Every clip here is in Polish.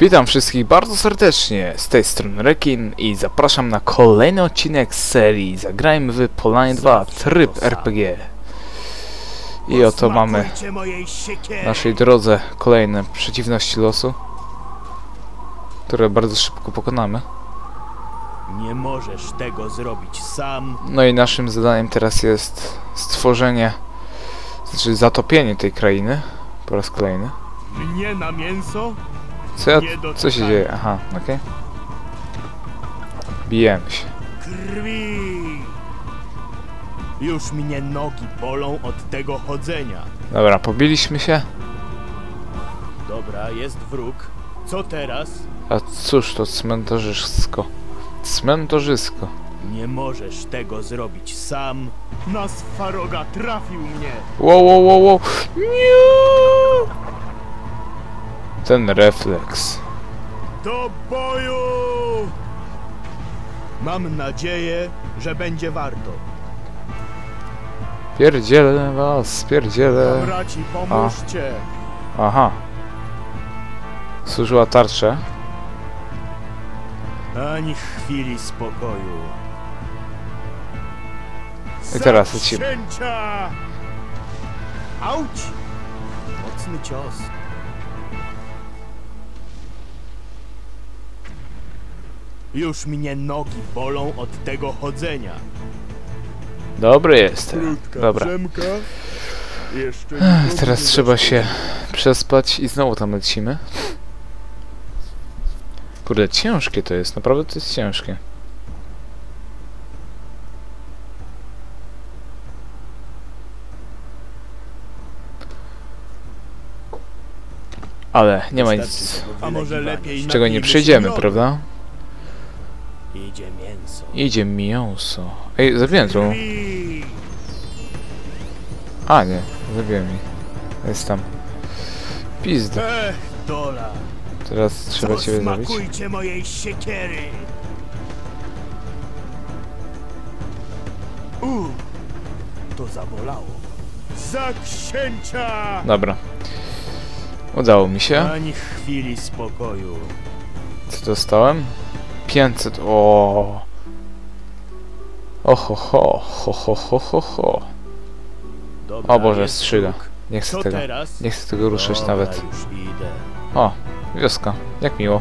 Witam wszystkich bardzo serdecznie, z tej strony Rekin i zapraszam na kolejny odcinek z serii Zagrajmy w Polanie 2 tryb RPG. I oto mamy w naszej drodze kolejne przeciwności losu, które bardzo szybko pokonamy. Nie możesz tego zrobić sam. No i naszym zadaniem teraz jest stworzenie, znaczy zatopienie tej krainy po raz kolejny. Mnie na mięso? Co, ja, co się dzieje? Aha, okej. Bijemy się. Krwi! Już mnie nogi bolą od tego chodzenia. Dobra, pobiliśmy się. Dobra, jest wróg. Co teraz? A cóż to cmentarzysko? Cmentarzysko. Nie możesz tego zrobić sam. Nas Faroga trafił mnie. Wow, wow, wow, wow. Nie! Ten refleks. Do boju! Mam nadzieję, że będzie warto. Pierdzielę was, pierdzielę. Braci, pomóżcie! Aha. Służyła tarczę. Ani chwili spokoju. I teraz lecimy. Auć! Mocny cios. Już mnie nogi bolą od tego chodzenia. Dobry jestem. Dobra. drzemka. Ech, Teraz trzeba się przespać i znowu tam lecimy. Kurde, ciężkie to jest, naprawdę to jest ciężkie. Ale nie ma nic, z czego nie przejdziemy, miodu. prawda? Idzie mięso. Idzie mięso. Ej, zabiłem. Krwi! A nie, zabiłem mi. Jest tam. Pizda. Dola! Teraz trzeba ciebie zabić. Mojej siekiery! Uuu, to zabolało. Za księcia! Dobra. Udało mi się. Ani chwili spokoju. Co dostałem? 500. O. Oho ho, ho ho ho ho ho. O Boże, strzyga. Nie chcę tego. Nie chcę tego ruszać nawet. O, wioska. Jak miło.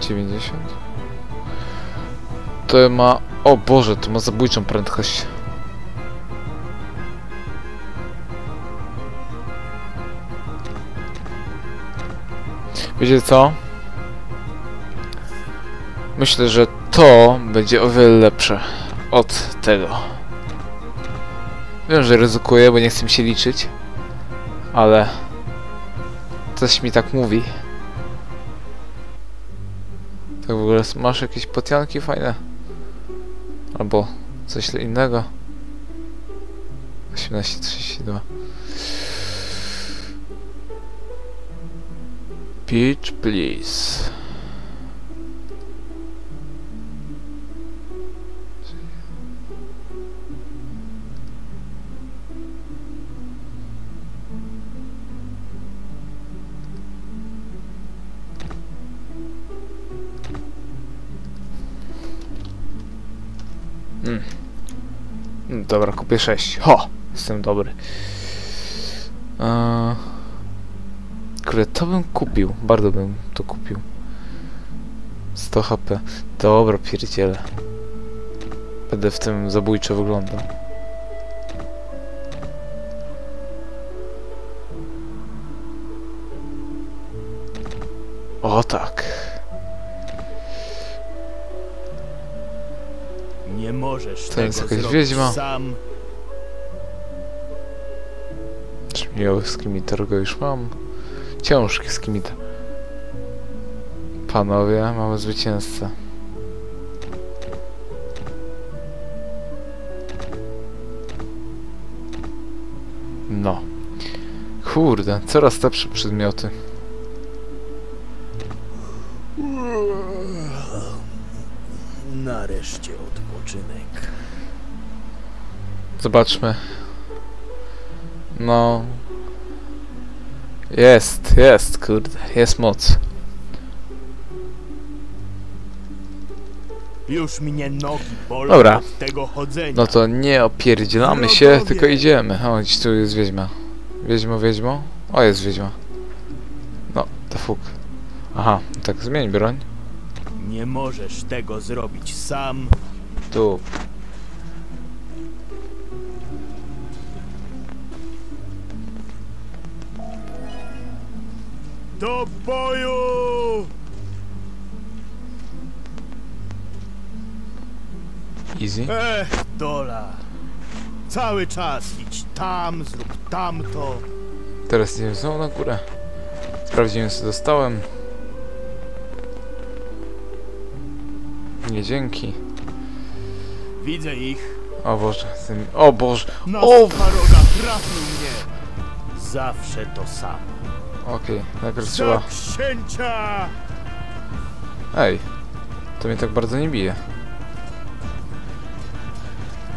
Dziewięćdziesiąt. To ma... O Boże, to ma zabójczą prędkość. Wiecie co? Myślę, że to będzie o wiele lepsze od tego. Wiem, że ryzykuję, bo nie chcę się liczyć. Ale... Coś mi tak mówi. Tak w ogóle masz jakieś potianki fajne? Albo coś innego? 1832 Beach please Mm. Mm, Dobra, kupię 6. Ho! Jestem dobry. Eee... Kurde, to bym kupił. Bardzo bym to kupił. 100 HP. Dobra, pierdziele. Będę w tym zabójczo wyglądał. O tak. Nie możesz To jest jakaś wiedźma. sam. Miały skimitar go już mam. Ciężki skimitar. Panowie, mamy zwycięzcę. No. Kurde, coraz lepsze przedmioty. Nareszcie odpoczynek. Zobaczmy. No. Jest, jest, kurde, jest moc. Już mnie nogi bolą Dobra. tego chodzenia. No to nie opierdzielamy się, tylko idziemy. O, gdzieś tu jest wiedźma. Wiedźmo, wiedźmo? O, jest wiedźma. No, to fuk. Aha, tak, zmień broń. Nie możesz tego zrobić sam. Tu. Do boju! Easy. Ech, dola. Cały czas idź tam, zrób tamto. Teraz idziemy znowu na górę. Sprawdziłem co dostałem. Nie dzięki. Widzę ich. O Boże, ten... O Boże! Na O! staroga trafił mnie. Zawsze to samo. Okej, najpierw trzeba... Księcia! Ej, to mnie tak bardzo nie bije.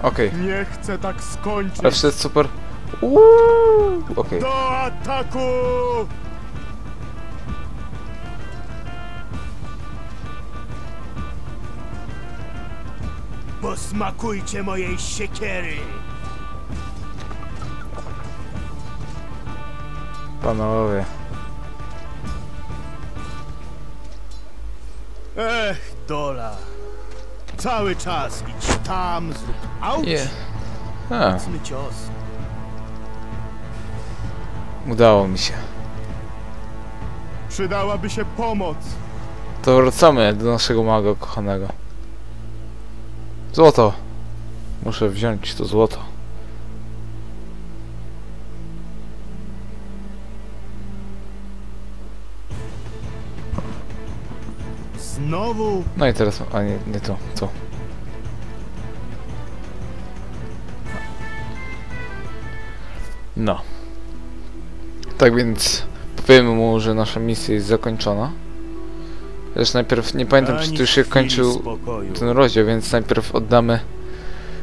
Okej, Nie chcę tak skończyć. ale wszystko jest super. Uuu, Okej, Do ataku! Posmakujcie mojej siekiery! panowie. Ech, dola. Cały czas idź tam, zrób auć. A, Mocny cios. udało mi się. Przydałaby się pomoc. To wracamy do naszego maga kochanego. Złoto! Muszę wziąć to złoto. Znowu No i teraz, a nie, nie to, to. No. Tak więc powiemy mu, że nasza misja jest zakończona. Lecz najpierw nie pamiętam, czy to już się kończył spokoju. ten rozdział, więc najpierw oddamy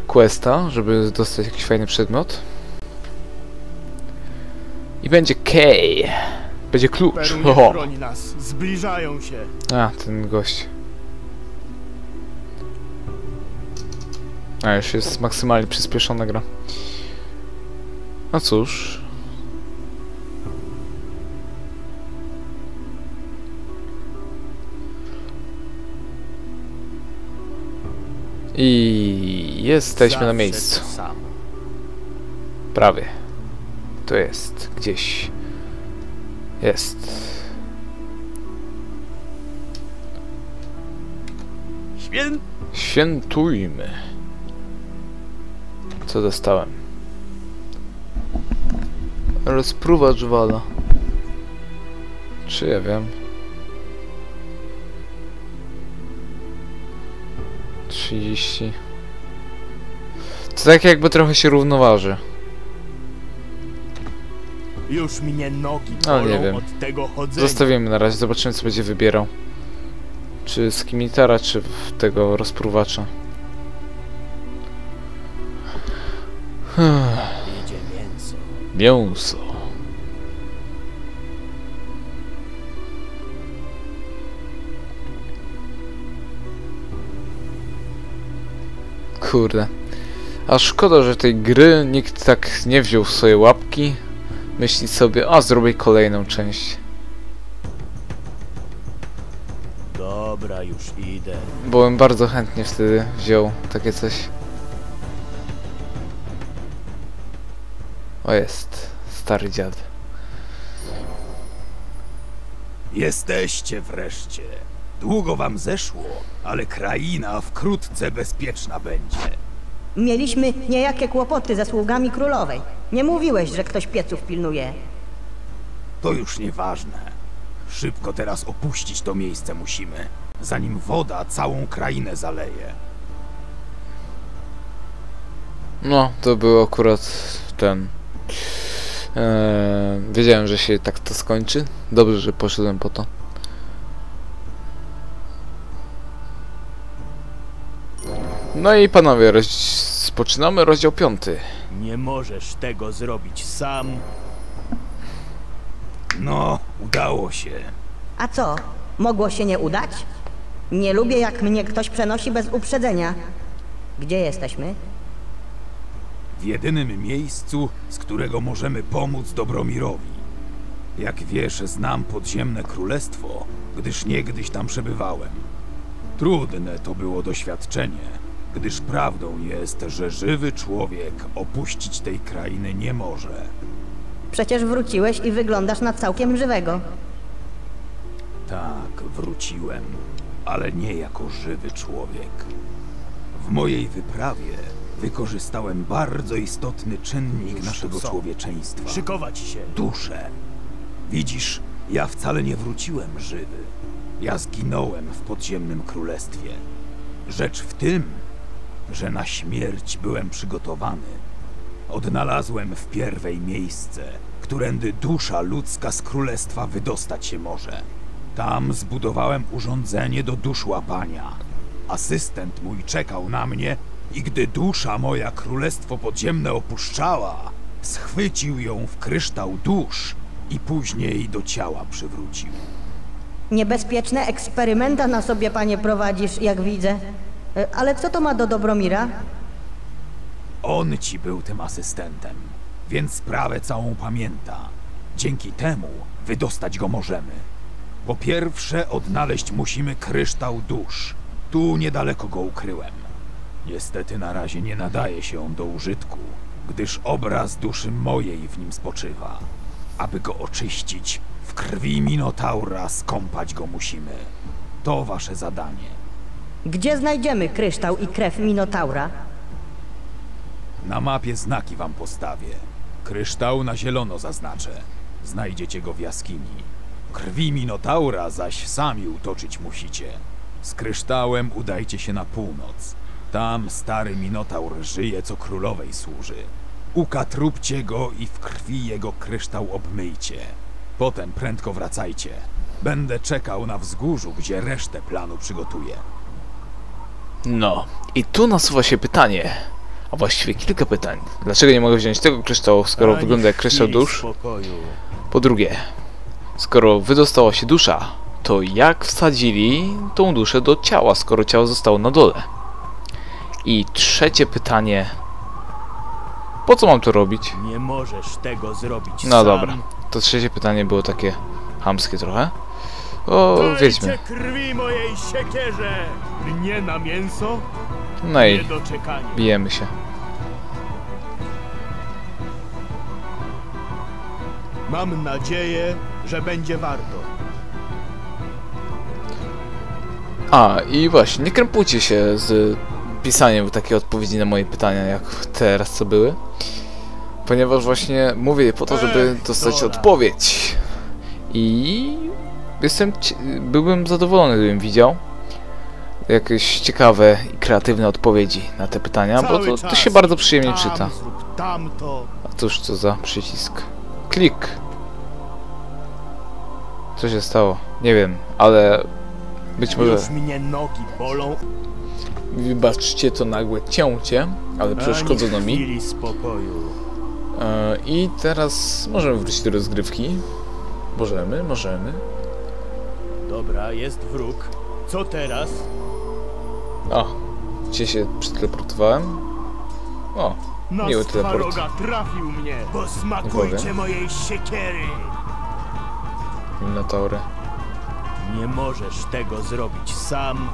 questa, żeby dostać jakiś fajny przedmiot. I będzie key. Będzie klucz. Ho. Zbliżają się. A, ten gość. A, już jest maksymalnie przyspieszona gra. No cóż. I jesteśmy na miejscu. Prawie. To jest gdzieś. Jest. Święt Świętujmy. Co dostałem? Rozpruwacz wala. Czy ja wiem? 30. To tak jakby trochę się równoważy. Już mnie nogi Ale nie bolą wiem. od tego chodzenia. Zostawimy na razie, zobaczymy co będzie wybierał. Czy skimitara, czy w tego rozpruwacza. Mięso. Kurde. A szkoda, że tej gry nikt tak nie wziął w swoje łapki. Myśli sobie, a zrobię kolejną część. Dobra, już idę. Bym bardzo chętnie wtedy wziął takie coś. O jest, stary dziad. Jesteście wreszcie. Długo wam zeszło, ale kraina wkrótce bezpieczna będzie. Mieliśmy niejakie kłopoty ze sługami królowej. Nie mówiłeś, że ktoś pieców pilnuje. To już nieważne. Szybko teraz opuścić to miejsce musimy, zanim woda całą krainę zaleje. No, to był akurat ten. Eee, wiedziałem, że się tak to skończy. Dobrze, że poszedłem po to. No i panowie, roz... spoczynamy rozdział piąty. Nie możesz tego zrobić sam. No, udało się. A co? Mogło się nie udać? Nie lubię, jak mnie ktoś przenosi bez uprzedzenia. Gdzie jesteśmy? W jedynym miejscu, z którego możemy pomóc Dobromirowi. Jak wiesz, znam podziemne królestwo, gdyż niegdyś tam przebywałem. Trudne to było doświadczenie, gdyż prawdą jest, że żywy człowiek opuścić tej krainy nie może. Przecież wróciłeś i wyglądasz na całkiem żywego. Tak, wróciłem, ale nie jako żywy człowiek. W mojej wyprawie wykorzystałem bardzo istotny czynnik Już naszego człowieczeństwa. Szykować się. duszę. Widzisz, ja wcale nie wróciłem żywy. Ja zginąłem w podziemnym królestwie. Rzecz w tym, że na śmierć byłem przygotowany. Odnalazłem w pierwej miejsce, którędy dusza ludzka z królestwa wydostać się może. Tam zbudowałem urządzenie do dusz łapania. Asystent mój czekał na mnie i gdy dusza moja królestwo podziemne opuszczała, schwycił ją w kryształ dusz i później do ciała przywrócił. Niebezpieczne eksperymenta na sobie, panie, prowadzisz, jak widzę. E, Ale co to ma do Dobromira? On ci był tym asystentem, więc sprawę całą pamięta. Dzięki temu wydostać go możemy. Po pierwsze, odnaleźć musimy kryształ dusz. Tu niedaleko go ukryłem. Niestety na razie nie nadaje się on do użytku, gdyż obraz duszy mojej w nim spoczywa. Aby go oczyścić, w krwi Minotaura skąpać go musimy. To wasze zadanie. Gdzie znajdziemy kryształ i krew Minotaura? Na mapie znaki wam postawię. Kryształ na zielono zaznaczę. Znajdziecie go w jaskini. Krwi Minotaura zaś sami utoczyć musicie. Z kryształem udajcie się na północ. Tam stary Minotaur żyje, co królowej służy. Ukatrupcie go i w krwi jego kryształ obmyjcie. Potem prędko wracajcie. Będę czekał na wzgórzu, gdzie resztę planu przygotuję. No, i tu nasuwa się pytanie, a właściwie kilka pytań. Dlaczego nie mogę wziąć tego kryształu, skoro Ani wygląda jak kryształ dusz? Spokoju. Po drugie, skoro wydostała się dusza, to jak wsadzili tą duszę do ciała, skoro ciało zostało na dole? I trzecie pytanie, po co mam to robić? Nie możesz tego zrobić No sam. dobra, to trzecie pytanie było takie hamskie trochę. O, wiedźmy. Krwi mojej siekierze! Nie na mięso, No i bijemy się. Mam nadzieję, że będzie warto. A, i właśnie, nie krępujcie się z pisaniem takiej odpowiedzi na moje pytania, jak teraz co były. Ponieważ właśnie mówię je po to, żeby dostać odpowiedź. I jestem, byłbym zadowolony, gdybym widział jakieś ciekawe i kreatywne odpowiedzi na te pytania, bo to, to się bardzo przyjemnie czyta. A cóż to za przycisk? Klik. Co się stało? Nie wiem, ale być może... Już mnie nogi bolą. Wybaczcie to nagłe cięcie, ale przeszkodzono mi. spokoju. E, I teraz możemy wrócić do rozgrywki. Możemy, możemy. Dobra, jest wróg. Co teraz? O, gdzie się przeteleportowałem? O, Na Miły teleport. Trafił mnie. Posmakujcie mojej siekiery. Minotaury. Nie możesz tego zrobić sam.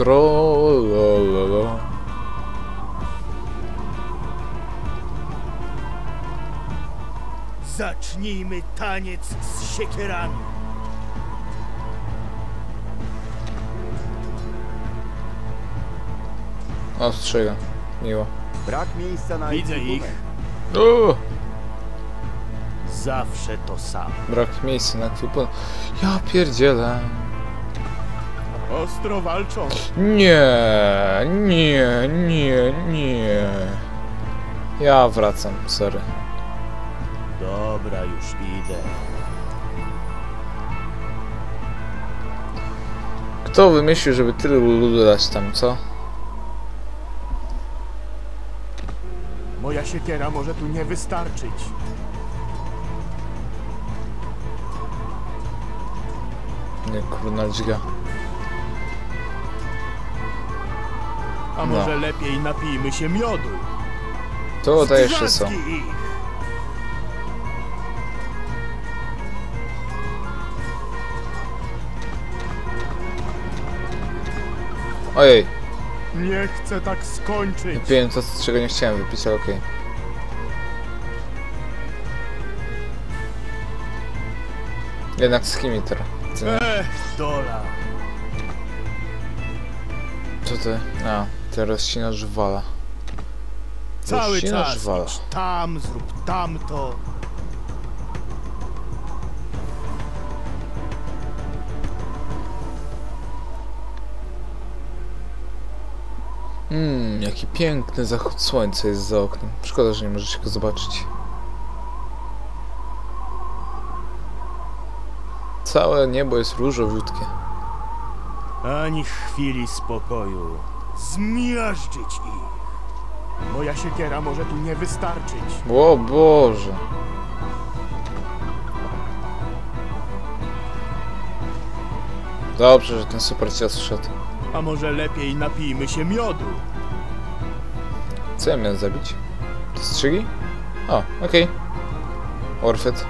Trollololo. Zacznijmy taniec z siekierami. Ostrzega. Miło. Brak miejsca na Widzę ich. O, Zawsze to samo. brak miejsca na kwipon. Ja pierdzielę. Ostro walczą. Nie, nie, nie, nie. Ja wracam, sorry. Dobra, już idę. Kto wymyślił, żeby tyle ludu dać tam, co? Moja siekiera może tu nie wystarczyć. Nie, kurna dźga. A No. może lepiej napijmy się miodu? To to jeszcze są. Ojej, Nie chcę tak skończyć. wypiłem to, czego nie chciałem wypić, ale okej. Jednak skimitar. Ech, dola. Co ty? A, ty rozcinasz wala. Cały Rozcinasz czas wala. tam, zrób tamto. Mmm, jaki piękny zachód słońca jest za oknem. Szkoda, że nie możecie go zobaczyć. Całe niebo jest różowiutkie. Ani chwili spokoju. Zmiażdżyć ich. Moja siekiera może tu nie wystarczyć. O Boże. Dobrze, że ten super cios wszedł. A może lepiej napijmy się miodu? Co ja miałem zabić? Strzygi? O, okej. Orfet.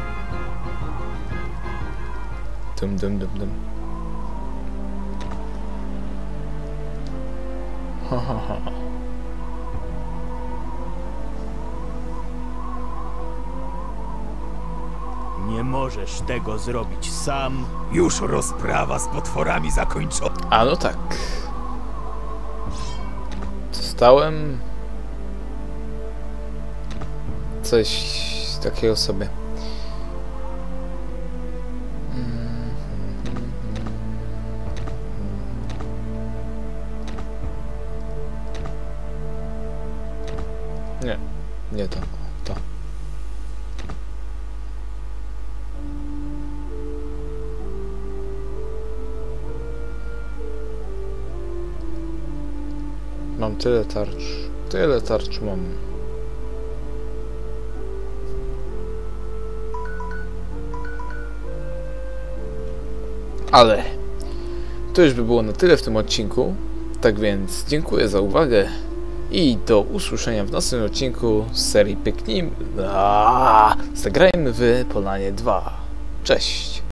Dum dum dum dum. Nie możesz tego zrobić sam. Już rozprawa z potworami zakończona. A no tak. Dostałem coś takiego sobie. Mam tyle tarcz. Tyle tarcz mam. Ale to już by było na tyle w tym odcinku. Tak więc dziękuję za uwagę i do usłyszenia w następnym odcinku z serii Pyknijmy. Zagrajmy w Polanie 2. Cześć!